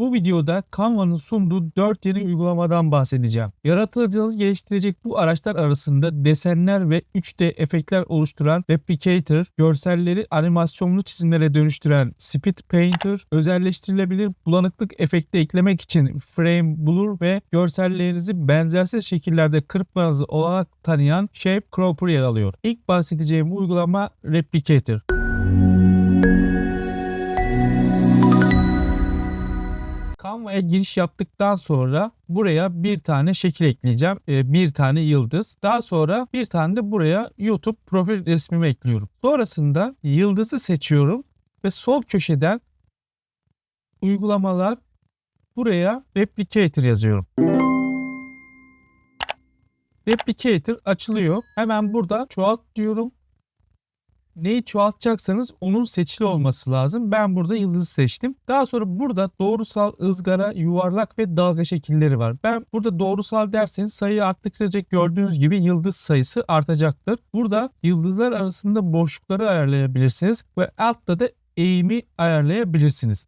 Bu videoda Canva'nın sunduğu 4 yeni uygulamadan bahsedeceğim. Yaratıcınızı geliştirecek bu araçlar arasında desenler ve 3D efektler oluşturan Replicator, görselleri animasyonlu çizimlere dönüştüren Speed Painter, özelleştirilebilir bulanıklık efekti eklemek için Frame Blur ve görsellerinizi benzersiz şekillerde kırpmanızı olanak tanıyan Shape Cropper yer alıyor. İlk bahsedeceğim uygulama Replicator. Canva'ya giriş yaptıktan sonra buraya bir tane şekil ekleyeceğim. Ee, Bir tane yıldız. Daha sonra bir tane de buraya YouTube profil resmimi ekliyorum. Sonrasında yıldızı seçiyorum ve sol köşeden uygulamalar buraya Replicator yazıyorum. Replicator açılıyor. Hemen burada çoğalt diyorum. Neyi çoğaltacaksanız onun seçili olması lazım. Ben burada yıldızı seçtim. Daha sonra burada doğrusal, ızgara, yuvarlak ve dalga şekilleri var. Ben burada doğrusal derseniz sayı arttıkça gördüğünüz gibi yıldız sayısı artacaktır. Burada yıldızlar arasında boşlukları ayarlayabilirsiniz ve altta da eğimi ayarlayabilirsiniz.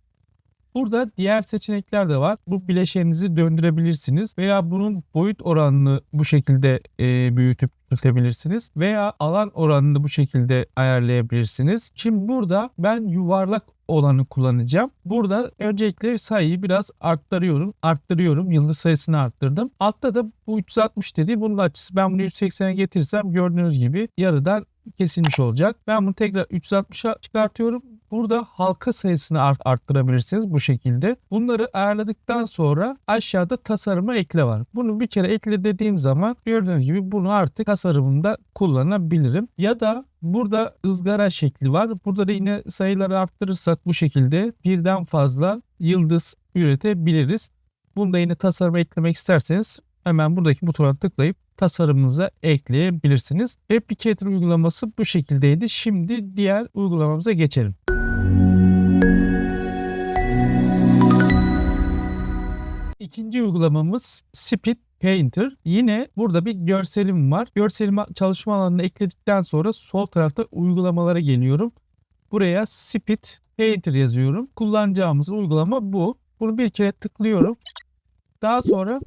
Burada diğer seçenekler de var. Bu bileşeninizi döndürebilirsiniz veya bunun boyut oranını bu şekilde e, büyütüp küçültebilirsiniz veya alan oranını bu şekilde ayarlayabilirsiniz. Şimdi burada ben yuvarlak olanı kullanacağım. Burada öncelikle sayıyı biraz arttırıyorum. Arttırıyorum. Yıldız sayısını arttırdım. Altta da bu 360 dedi. Bunun açısı ben bunu 180'e getirsem gördüğünüz gibi yarıdan kesilmiş olacak. Ben bunu tekrar 360'a çıkartıyorum. Burada halka sayısını art arttırabilirsiniz bu şekilde. Bunları ayarladıktan sonra aşağıda tasarıma ekle var. Bunu bir kere ekle dediğim zaman gördüğünüz gibi bunu artık tasarımımda kullanabilirim. Ya da burada ızgara şekli var. Burada da yine sayıları arttırırsak bu şekilde birden fazla yıldız üretebiliriz. Bunu yine tasarıma eklemek isterseniz hemen buradaki butona tıklayıp tasarımınıza ekleyebilirsiniz. Replicator uygulaması bu şekildeydi. Şimdi diğer uygulamamıza geçelim. İkinci uygulamamız Speed Painter. Yine burada bir görselim var. Görselimi çalışma alanına ekledikten sonra sol tarafta uygulamalara geliyorum. Buraya Speed Painter yazıyorum. Kullanacağımız uygulama bu. Bunu bir kere tıklıyorum. Daha sonra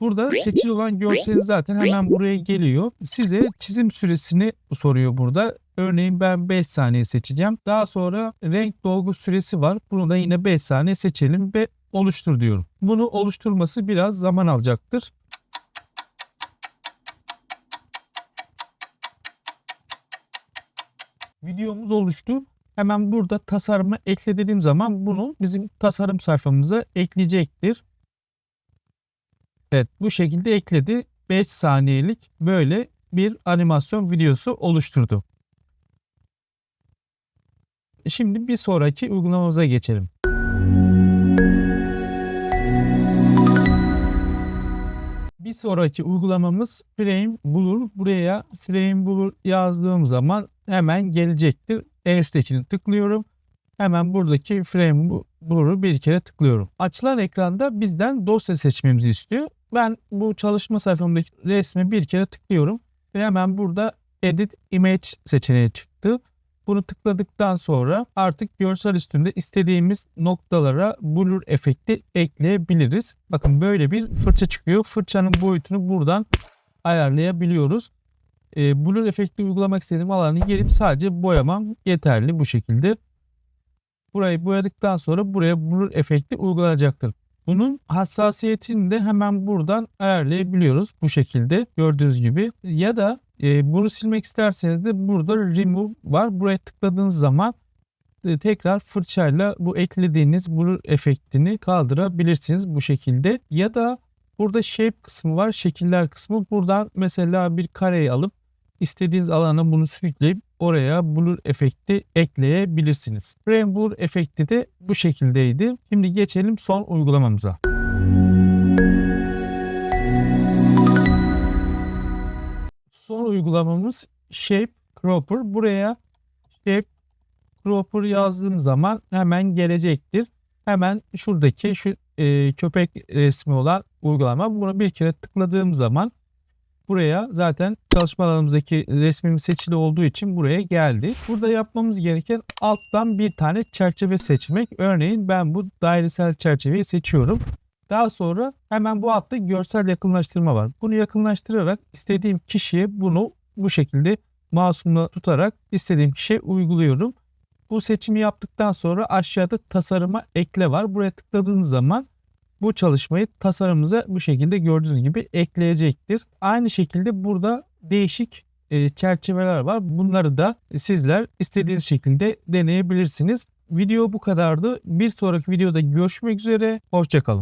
burada seçili olan görsel zaten hemen buraya geliyor. Size çizim süresini soruyor burada. Örneğin ben 5 saniye seçeceğim. Daha sonra renk dolgu süresi var. Bunu da yine 5 saniye seçelim ve oluştur diyorum. Bunu oluşturması biraz zaman alacaktır. Videomuz oluştu. Hemen burada tasarımı ekle dediğim zaman bunu bizim tasarım sayfamıza ekleyecektir. Evet bu şekilde ekledi. 5 saniyelik böyle bir animasyon videosu oluşturdu. Şimdi bir sonraki uygulamamıza geçelim. Bir sonraki uygulamamız Frame Blur. Buraya Frame Blur yazdığım zaman hemen gelecektir. En üsttekini tıklıyorum. Hemen buradaki Frame Blur'u bir kere tıklıyorum. Açılan ekranda bizden dosya seçmemizi istiyor. Ben bu çalışma sayfamdaki resme bir kere tıklıyorum. Ve hemen burada Edit Image seçeneği çıktı. Bunu tıkladıktan sonra artık görsel üstünde istediğimiz noktalara blur efekti ekleyebiliriz. Bakın böyle bir fırça çıkıyor. Fırçanın boyutunu buradan ayarlayabiliyoruz. E, blur efekti uygulamak istediğim alanı gelip sadece boyamam yeterli bu şekilde. Burayı boyadıktan sonra buraya blur efekti uygulanacaktır. Bunun hassasiyetini de hemen buradan ayarlayabiliyoruz bu şekilde gördüğünüz gibi. Ya da e, bunu silmek isterseniz de burada remove var. Buraya tıkladığınız zaman e, tekrar fırçayla bu eklediğiniz blur efektini kaldırabilirsiniz bu şekilde. Ya da burada shape kısmı var, şekiller kısmı. Buradan mesela bir kareyi alıp istediğiniz alana bunu sürükleyip oraya blur efekti ekleyebilirsiniz. Frame blur efekti de bu şekildeydi. Şimdi geçelim son uygulamamıza. Son uygulamamız Shape Cropper. Buraya Shape Cropper yazdığım zaman hemen gelecektir. Hemen şuradaki şu e, köpek resmi olan uygulama. Bunu bir kere tıkladığım zaman buraya zaten çalışma alanımızdaki resmimiz seçili olduğu için buraya geldi. Burada yapmamız gereken alttan bir tane çerçeve seçmek. Örneğin ben bu dairesel çerçeveyi seçiyorum. Daha sonra hemen bu altta görsel yakınlaştırma var. Bunu yakınlaştırarak istediğim kişiye bunu bu şekilde masumla tutarak istediğim kişiye uyguluyorum. Bu seçimi yaptıktan sonra aşağıda tasarıma ekle var. Buraya tıkladığınız zaman bu çalışmayı tasarımımıza bu şekilde gördüğünüz gibi ekleyecektir. Aynı şekilde burada değişik e, çerçeveler var. Bunları da sizler istediğiniz şekilde deneyebilirsiniz. Video bu kadardı. Bir sonraki videoda görüşmek üzere. Hoşçakalın.